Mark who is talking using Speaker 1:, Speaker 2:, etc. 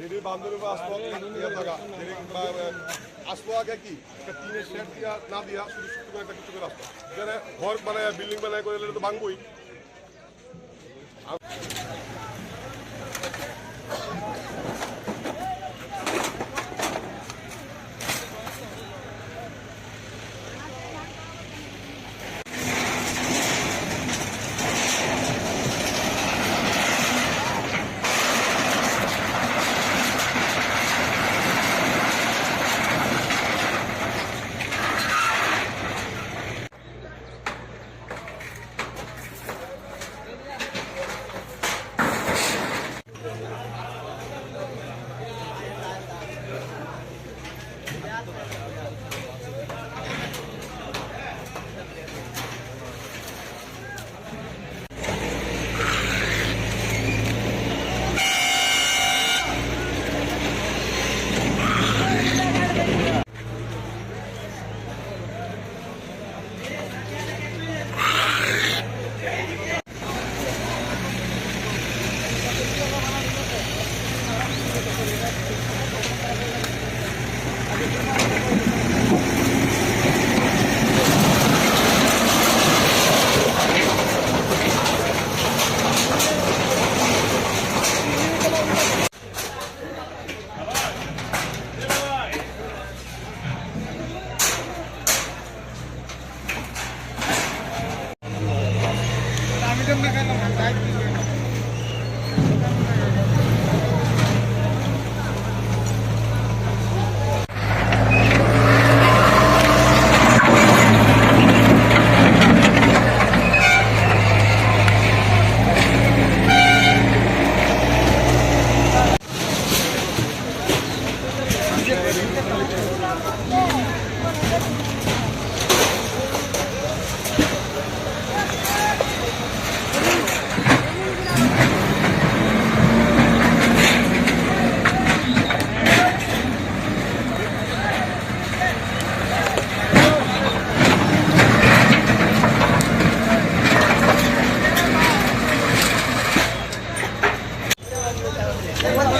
Speaker 1: কি করে বাজার আমরা লাগতে না আমরা মানে
Speaker 2: ঝিরি বান্ধবী বা আসব ইয়ে থাকা আসব আগে কি? একটা টিনের শেড দিয়া না দিয়া শুধু শুধু একটা কিছু করে যেন ঘর বানায় বিল্ডিং বানায় করে তো ভাঙবই। maganda ka naman, kahit hindi. ¿Qué?